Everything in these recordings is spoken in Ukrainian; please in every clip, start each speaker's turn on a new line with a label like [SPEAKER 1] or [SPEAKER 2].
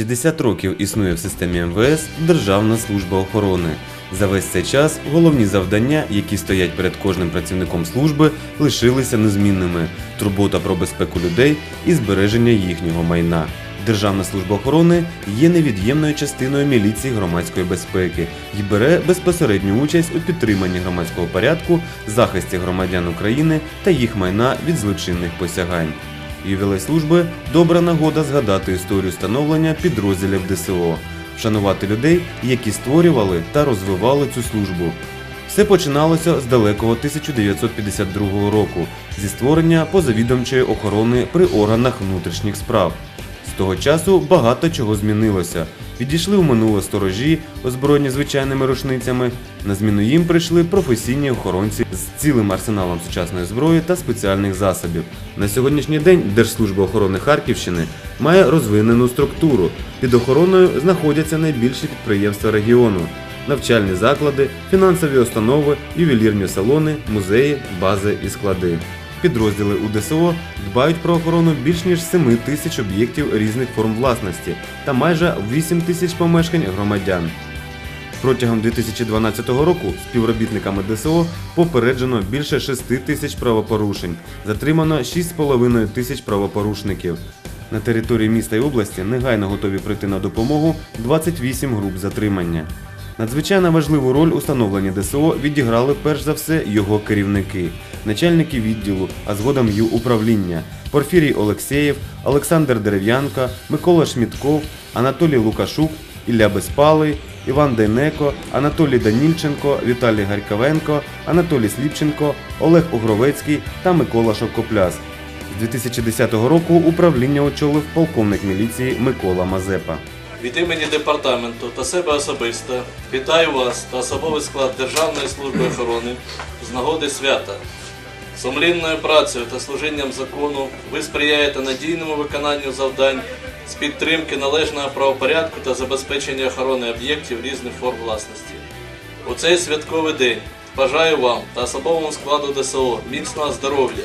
[SPEAKER 1] 60 років існує в системі МВС Державна служба охорони. За весь цей час головні завдання, які стоять перед кожним працівником служби, лишилися незмінними: турбота про безпеку людей і збереження їхнього майна. Державна служба охорони є невід'ємною частиною міліції громадської безпеки і бере безпосередню участь у підтриманні громадського порядку, захисті громадян України та їх майна від злочинних посягань. Ювілей служби добра нагода згадати історію становлення підрозділів ДСО, вшанувати людей, які створювали та розвивали цю службу. Все починалося з далекого 1952 року зі створення позавідомчої охорони при органах внутрішніх справ. З того часу багато чого змінилося. Відійшли у минуле сторожі, озброєні звичайними рушницями. На зміну їм прийшли професійні охоронці з цілим арсеналом сучасної зброї та спеціальних засобів. На сьогоднішній день Держслужба охорони Харківщини має розвинену структуру. Під охороною знаходяться найбільші підприємства регіону, навчальні заклади, фінансові установи, ювелірні салони, музеї, бази і склади. Підрозділи УДСО дбають про охорону більш ніж 7 тисяч об'єктів різних форм власності та майже 8 тисяч помешкань громадян. Протягом 2012 року співробітниками ДСО попереджено більше 6 тисяч правопорушень, затримано 6,5 тисяч правопорушників. На території міста і області негайно готові прийти на допомогу 28 груп затримання. Надзвичайно важливу роль у становленні ДСО відіграли перш за все його керівники, начальники відділу, а згодом й управління Порфірій Олексєєв, Олександр Дерев'янко, Микола Шмітков, Анатолій Лукашук, Ілля Безпалий, Іван Дейнеко, Анатолій Данільченко, Віталій Гарьковенко, Анатолій Сліпченко, Олег Огровецький та Микола Шовкопляс. З 2010 року управління очолив полковник міліції Микола Мазепа.
[SPEAKER 2] Від імені департаменту та себе особисто вітаю вас та особовий склад Державної служби охорони з нагоди свята. Сумлінною працею та служінням закону ви сприяєте надійному виконанню завдань з підтримки належного правопорядку та забезпечення охорони об'єктів різних форм власності. У цей святковий день бажаю вам та особовому складу ДСО міцного здоров'я,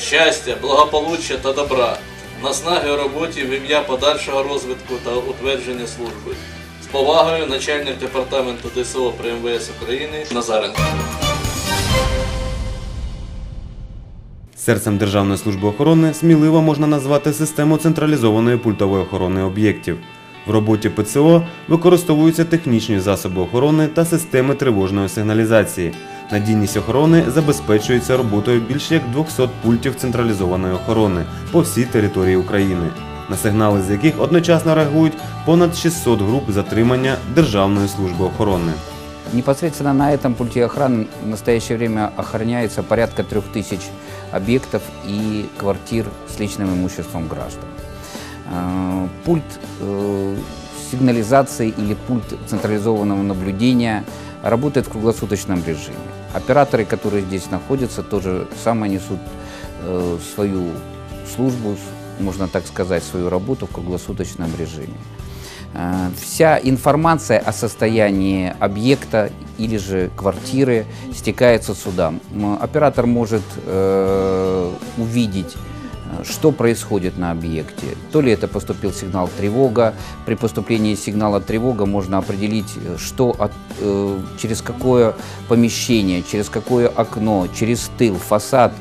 [SPEAKER 2] щастя, благополуччя та добра, наснаги у роботі в ім'я подальшого розвитку та утвердження служби. З повагою начальник департаменту ДСО при МВС України Назаренко.
[SPEAKER 1] Серцем Державної служби охорони сміливо можна назвати систему централізованої пультової охорони об'єктів. В роботі ПЦО використовуються технічні засоби охорони та системи тривожної сигналізації. Надійність охорони забезпечується роботою більш як 200 пультів централізованої охорони по всій території України, на сигнали з яких одночасно реагують понад 600 груп затримання Державної служби охорони.
[SPEAKER 3] Непосредственно на этом пульте охраны в настоящее время охраняется порядка трех тысяч объектов и квартир с личным имуществом граждан. Э, Пульт э, сигнализации или пульт централизованного наблюдения работает в круглосуточном режиме. Операторы, которые здесь находятся, тоже самое несут э, свою службу, можно так сказать, свою работу в круглосуточном режиме. Э, Вся информация о состоянии объекта или же квартиры стекается сюда. Оператор может э, увидеть что происходит на объекте. То ли это поступил сигнал тревога. При поступлении сигнала тревога можно определить, э, что от- э, через какое помещение, через какое окно, через тыл, фасад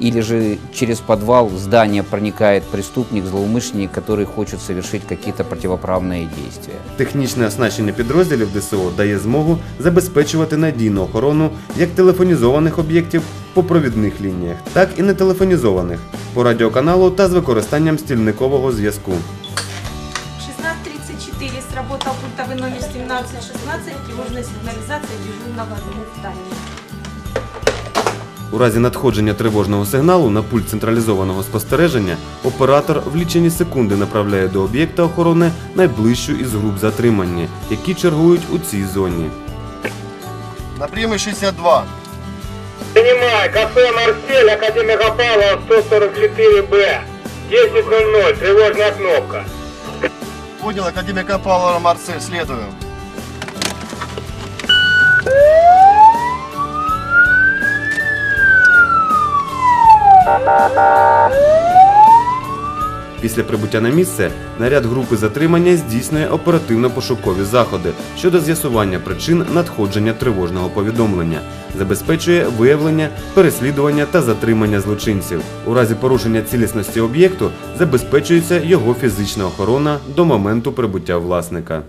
[SPEAKER 3] или же через подвал здания проникает преступник, злоумышленник, который хочет совершить какие-то противоправные действия.
[SPEAKER 1] Технічне оснащення підрозділів ДСО дає змогу забезпечувати надійну охорону як телефонізованих об'єктів по провідних лініях, так і нетелефонізованих по радіоканалу та з використанням стільникового зв'язку.
[SPEAKER 4] 16.34 сработал пультовый номер 1716, тревожная сигнализация дежурного администратора.
[SPEAKER 1] У разі надходження тривожного сигналу на пульт централізованого спостереження оператор в лічені секунди направляє до об'єкта охорони найближчу із груп затримання, які чергують у цій зоні.
[SPEAKER 5] На прямой 62.
[SPEAKER 6] Принимай, кафе «Марсель», Академия Гапалова, 144Б. 10.00, тревожная кнопка.
[SPEAKER 5] Понял, Академия Копалова, Марсель, следую.
[SPEAKER 1] Після прибуття на місце наряд групи затримання здійснює оперативно-пошукові заходи щодо з'ясування причин надходження тривожного повідомлення, забезпечує виявлення, переслідування та затримання злочинців. У разі порушення цілісності об'єкту забезпечується його фізична охорона до моменту прибуття власника.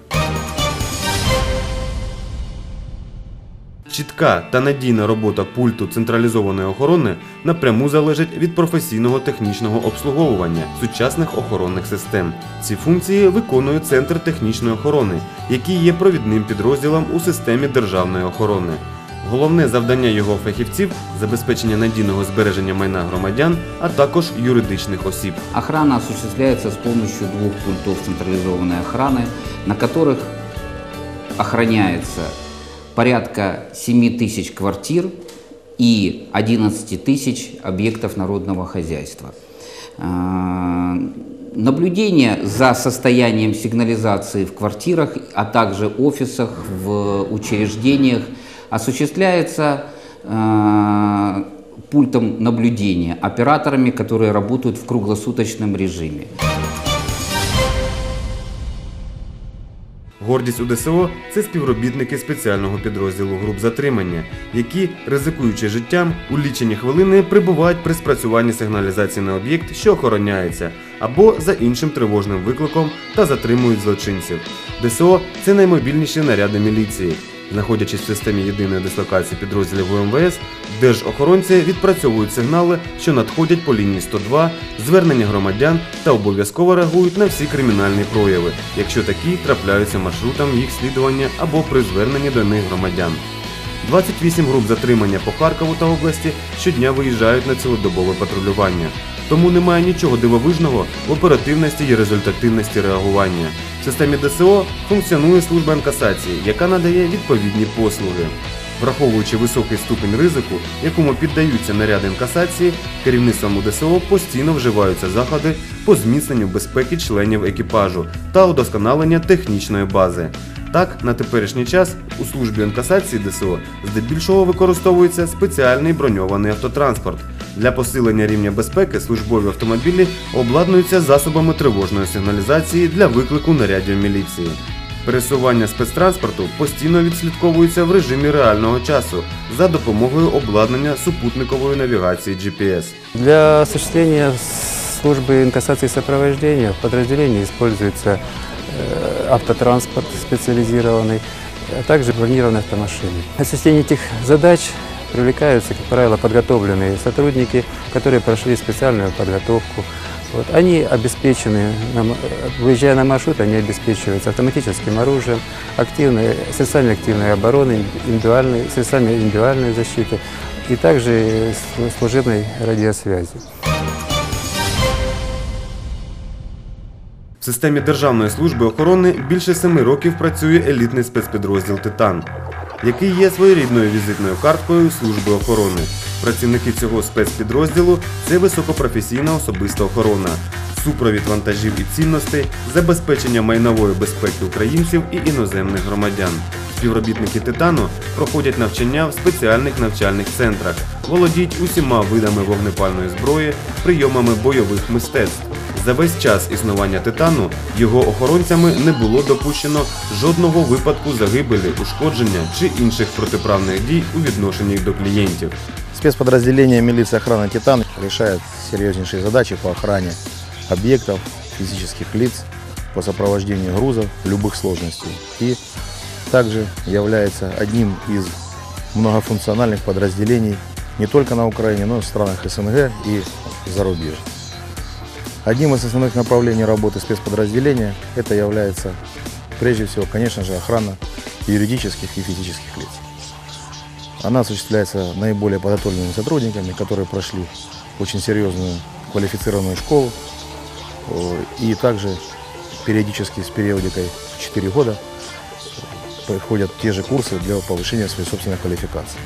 [SPEAKER 1] Чітка та надійна робота пульту централізованої охорони напряму залежить від професійного технічного обслуговування сучасних охоронних систем. Ці функції виконує Центр технічної охорони, який є провідним підрозділом у системі державної охорони. Головне завдання його фахівців забезпечення надійного збереження майна громадян, а також юридичних осіб.
[SPEAKER 3] Охрана осуществляется с помощью двух пультов централизованной охраны, на которых охраняется порядка 7 тысяч квартир и 11 тысяч объектов народного хозяйства. А, Наблюдение за состоянием сигнализации в квартирах, а также офисах, в учреждениях осуществляется а, пультом наблюдения операторами, которые работают в круглосуточном режиме.
[SPEAKER 1] Гордість УДСО це співробітники спеціального підрозділу груп затримання, які, ризикуючи життям, у лічені хвилини прибувають при спрацюванні сигналізації на об'єкт, що охороняється, або за іншим тривожним викликом та затримують злочинців. ДСО це наймобільніші наряди міліції. Знаходячись в системі єдиної дислокації підрозділів УМВС, держохоронці відпрацьовують сигнали, що надходять по лінії 102, звернення громадян та обов'язково реагують на всі кримінальні прояви, якщо такі трапляються маршрутам їх слідування або при зверненні до них громадян. 28 груп затримання по Харкову та області щодня виїжджають на цілодобове патрулювання. Тому немає нічого дивовижного в оперативності і результативності реагування. Системі ДСО функціонує служба інкасації, яка надає відповідні послуги. Враховуючи високий ступінь ризику, якому піддаються наряди інкасації, керівництвом УДСО постійно вживаються заходи по зміцненню безпеки членів екіпажу та удосконалення технічної бази. Так, на теперішній час у службі інкасації ДСО здебільшого використовується спеціальний броньований автотранспорт. Для посилення рівня безпеки службові автомобілі обладнуються засобами тривожної сигналізації для виклику нарядів міліції. Пересування спецтранспорту постійно відслідковується в режимі реального часу за допомогою обладнання супутникової навігації GPS.
[SPEAKER 7] Для осуществления службы инкассации и сопровождения в подразделении используется э, автотранспорт специализированный, а также бронированные автомашины. Для осуществления этих задач привлекаются, как правило, подготовленные сотрудники, которые прошли специальную подготовку. Вот. Они обеспечены, на м- э, выезжая на маршрут, они обеспечиваются автоматическим оружием, активной, средствами активной обороны, индивидуальной, средствами индивидуальной защиты и также с- служебной радиосвязи.
[SPEAKER 1] В системі Державної служби охорони більше семи років працює елітний спецпідрозділ Титан, який є своєрідною візитною карткою служби охорони. Працівники цього спецпідрозділу це високопрофесійна особиста охорона, супровід вантажів і цінностей, забезпечення майнової безпеки українців і іноземних громадян. Співробітники Титану проходять навчання в спеціальних навчальних центрах, володіють усіма видами вогнепальної зброї, прийомами бойових мистецтв. За весь час існування Титану його охоронцями не було допущено жодного випадку загибелі, ушкодження чи інших протиправних дій у відношенні до клієнтів.
[SPEAKER 8] Спецподразделение милиции охраны «Титан» решает серьезнейшие задачи по охране объектов, физических лиц, по сопровождению грузов любых сложностей. И также является одним из многофункциональных подразделений не только на Украине, но и в странах СНГ и зарубежья. Одним из основных направлений работы спецподразделения это является прежде всего, конечно же, охрана юридических и физических лиц. Она осуществляется наиболее подготовленными сотрудниками, которые прошли очень серьезную квалифицированную школу э, и также периодически с периодикой в 4 года проходят те же курсы для повышения своей собственной квалификации.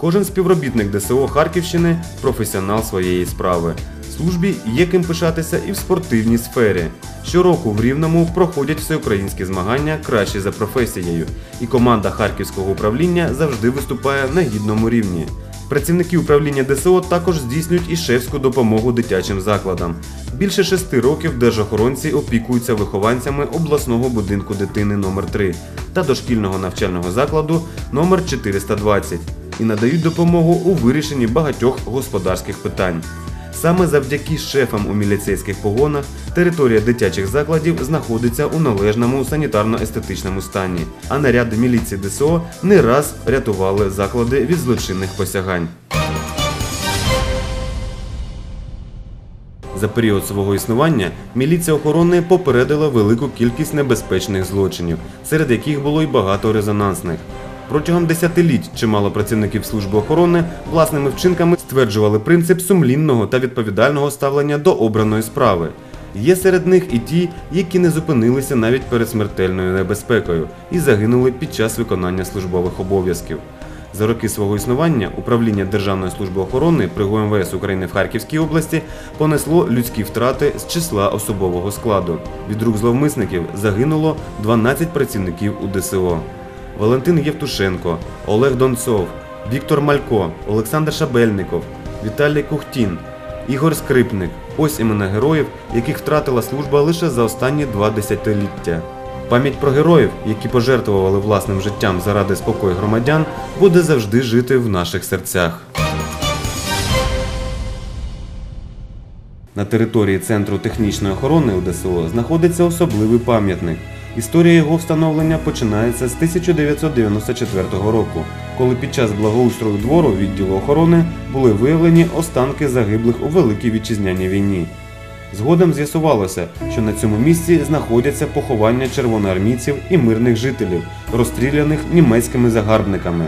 [SPEAKER 1] Кожен співробітник ДСО Харківщини професіонал своєї справи. Службі є ким пишатися і в спортивній сфері. Щороку в Рівному проходять всеукраїнські змагання кращі за професією, і команда Харківського управління завжди виступає на гідному рівні. Працівники управління ДСО також здійснюють і шефську допомогу дитячим закладам. Більше шести років держохоронці опікуються вихованцями обласного будинку дитини номер 3 та дошкільного навчального закладу номер 420 і надають допомогу у вирішенні багатьох господарських питань. Саме завдяки шефам у міліцейських погонах територія дитячих закладів знаходиться у належному санітарно-естетичному стані, а наряди міліції ДСО не раз рятували заклади від злочинних посягань. За період свого існування міліція охорони попередила велику кількість небезпечних злочинів, серед яких було й багато резонансних. Протягом десятиліть чимало працівників служби охорони власними вчинками стверджували принцип сумлінного та відповідального ставлення до обраної справи. Є серед них і ті, які не зупинилися навіть перед смертельною небезпекою і загинули під час виконання службових обов'язків. За роки свого існування управління Державної служби охорони при ГУМВС України в Харківській області понесло людські втрати з числа особового складу. Від рук зловмисників загинуло 12 працівників УДСО. Валентин Євтушенко, Олег Донцов, Віктор Малько, Олександр Шабельников, Віталій Кухтін, Ігор Скрипник. Ось імена героїв, яких втратила служба лише за останні два десятиліття. Пам'ять про героїв, які пожертвували власним життям заради спокою громадян, буде завжди жити в наших серцях. На території Центру технічної охорони УДСО знаходиться особливий пам'ятник. Історія його встановлення починається з 1994 року, коли під час благоустрою двору відділу охорони були виявлені останки загиблих у Великій Вітчизняній війні. Згодом з'ясувалося, що на цьому місці знаходяться поховання червоноармійців і мирних жителів, розстріляних німецькими загарбниками.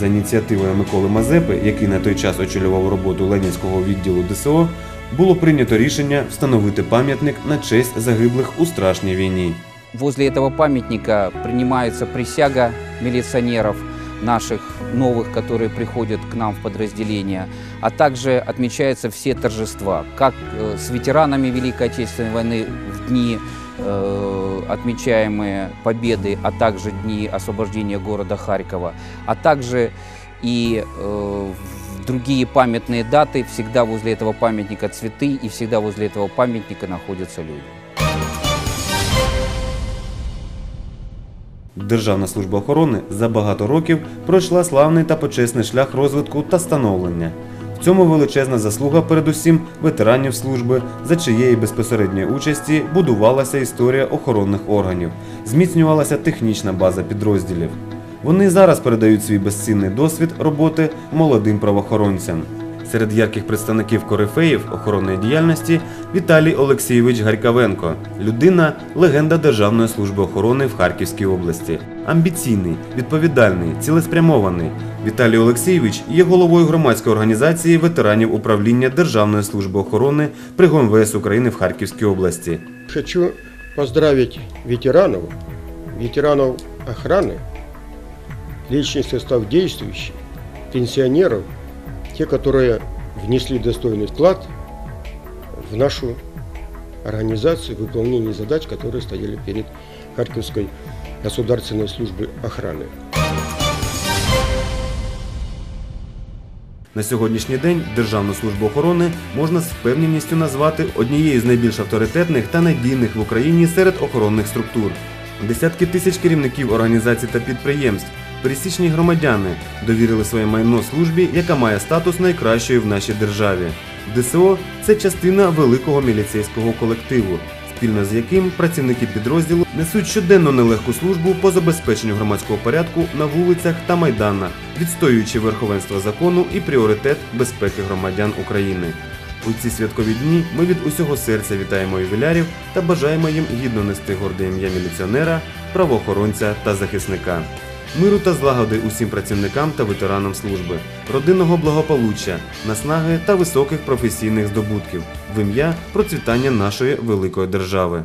[SPEAKER 1] За ініціативою Миколи Мазепи, який на той час очолював роботу Ленінського відділу ДСО, було прийнято рішення встановити пам'ятник на честь загиблих у страшній війні.
[SPEAKER 3] Возле этого памятника принимается присяга милиционеров наших новых, которые приходят к нам в подразделение, а также отмечаются все торжества, как э, с ветеранами Великой Отечественной войны в дни э, отмечаемые победы, а также дни освобождения города Харькова, а также и э, в другие памятные даты. Всегда возле этого памятника цветы и всегда возле этого памятника находятся люди.
[SPEAKER 1] Державна служба охорони за багато років пройшла славний та почесний шлях розвитку та становлення. В цьому величезна заслуга передусім ветеранів служби, за чиєї безпосередньої участі будувалася історія охоронних органів, зміцнювалася технічна база підрозділів. Вони зараз передають свій безцінний досвід роботи молодим правоохоронцям. Серед ярких представників корифеїв охоронної діяльності Віталій Олексійович Гарькавенко, людина легенда Державної служби охорони в Харківській області. Амбіційний, відповідальний, цілеспрямований. Віталій Олексійович є головою громадської організації ветеранів управління Державної служби охорони при ГОМВС України в Харківській області.
[SPEAKER 9] Хочу поздравить ветеранов, ветеранов охраны, личный состав действующий, пенсионеров, те, которые внесли достойный вклад в нашу организацию в выполнении задач, которые стояли перед Харьковской государственной службой охраны.
[SPEAKER 1] На сьогоднішній день Державну службу охорони можна з впевненістю назвати однією з найбільш авторитетних та надійних в Україні серед охоронних структур. Десятки тисяч керівників організацій та підприємств, пересічні громадяни довірили своє майно службі, яка має статус найкращої в нашій державі. ДСО це частина великого міліцейського колективу, спільно з яким працівники підрозділу несуть щоденну нелегку службу по забезпеченню громадського порядку на вулицях та майданах, відстоюючи верховенство закону і пріоритет безпеки громадян України. У ці святкові дні ми від усього серця вітаємо ювілярів та бажаємо їм гідно нести горде ім'я міліціонера, правоохоронця та захисника. Миру та злагоди усім працівникам та ветеранам служби, родинного благополуччя, наснаги та високих професійних здобутків в ім'я процвітання нашої великої держави.